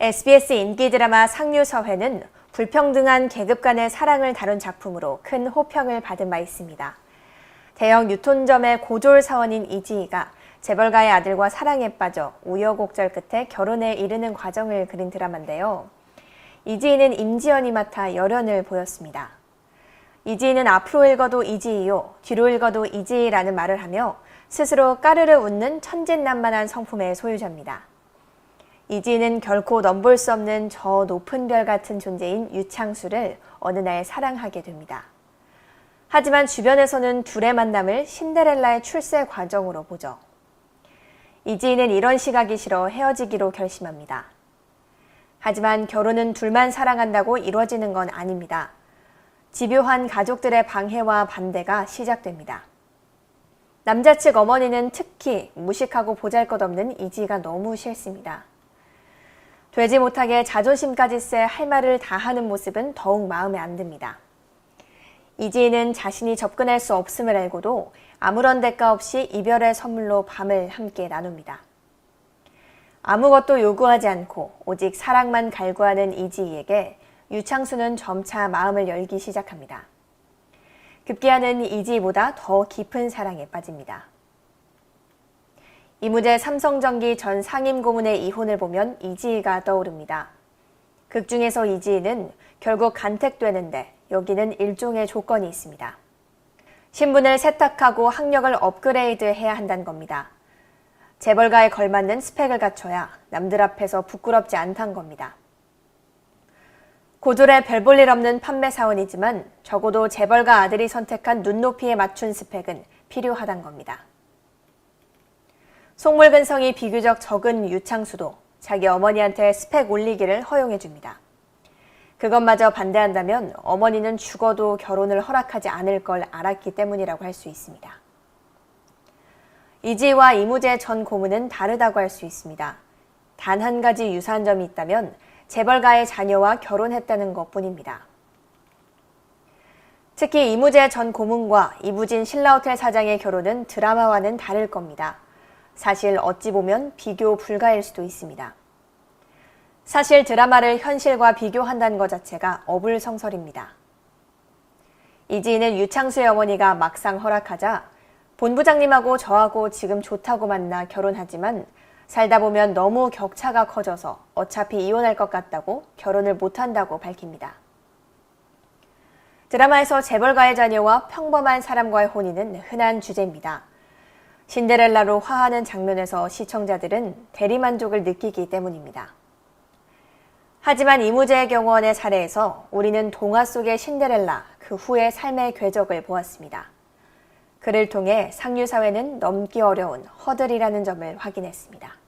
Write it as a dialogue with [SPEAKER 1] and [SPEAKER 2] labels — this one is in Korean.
[SPEAKER 1] SBS 인기 드라마 상류서회는 불평등한 계급 간의 사랑을 다룬 작품으로 큰 호평을 받은 바 있습니다. 대형 유통점의 고졸 사원인 이지희가 재벌가의 아들과 사랑에 빠져 우여곡절 끝에 결혼에 이르는 과정을 그린 드라마인데요. 이지희는 임지연이 맡아 열연을 보였습니다. 이지희는 앞으로 읽어도 이지희요, 뒤로 읽어도 이지희라는 말을 하며 스스로 까르르 웃는 천진난만한 성품의 소유자입니다. 이지희는 결코 넘볼 수 없는 저 높은 별 같은 존재인 유창수를 어느 날 사랑하게 됩니다. 하지만 주변에서는 둘의 만남을 신데렐라의 출세 과정으로 보죠. 이지희는 이런 시각이 싫어 헤어지기로 결심합니다. 하지만 결혼은 둘만 사랑한다고 이루어지는 건 아닙니다. 집요한 가족들의 방해와 반대가 시작됩니다. 남자 측 어머니는 특히 무식하고 보잘것없는 이지희가 너무 싫습니다. 되지 못하게 자존심까지 쎄 할 말을 다 하는 모습은 더욱 마음에 안 듭니다. 이지희는 자신이 접근할 수 없음을 알고도 아무런 대가 없이 이별의 선물로 밤을 함께 나눕니다. 아무것도 요구하지 않고 오직 사랑만 갈구하는 이지희에게 유창수는 점차 마음을 열기 시작합니다. 급기야는 이지희보다 더 깊은 사랑에 빠집니다. 이무재 삼성전기 전 상임고문의 이혼을 보면 이지희가 떠오릅니다. 극 중에서 이지희는 결국 간택되는데 여기는 일종의 조건이 있습니다. 신분을 세탁하고 학력을 업그레이드 해야 한다는 겁니다. 재벌가에 걸맞는 스펙을 갖춰야 남들 앞에서 부끄럽지 않다는 겁니다. 고졸의 별볼 일 없는 판매 사원이지만 적어도 재벌가 아들이 선택한 눈높이에 맞춘 스펙은 필요하단 겁니다. 속물 근성이 비교적 적은 유창수도 자기 어머니한테 스펙 올리기를 허용해 줍니다. 그것마저 반대한다면 어머니는 죽어도 결혼을 허락하지 않을 걸 알았기 때문이라고 할 수 있습니다. 이지와 이무재 전 고문은 다르다고 할 수 있습니다. 단 한 가지 유사한 점이 있다면 재벌가의 자녀와 결혼했다는 것 뿐입니다. 특히 이무재 전 고문과 이부진 신라호텔 사장의 결혼은 드라마와는 다를 겁니다. 사실 어찌 보면 비교 불가일 수도 있습니다. 사실 드라마를 현실과 비교한다는 것 자체가 어불성설입니다. 이지희는 유창수의 어머니가 막상 허락하자 본부장님하고 저하고 지금 좋다고 만나 결혼하지만 살다 보면 너무 격차가 커져서 어차피 이혼할 것 같다고 결혼을 못한다고 밝힙니다. 드라마에서 재벌가의 자녀와 평범한 사람과의 혼인은 흔한 주제입니다. 신데렐라로 화하는 장면에서 시청자들은 대리만족을 느끼기 때문입니다. 하지만 이무재의 경호원의 사례에서 우리는 동화 속의 신데렐라 그 후의 삶의 궤적을 보았습니다. 그를 통해 상류사회는 넘기 어려운 허들이라는 점을 확인했습니다.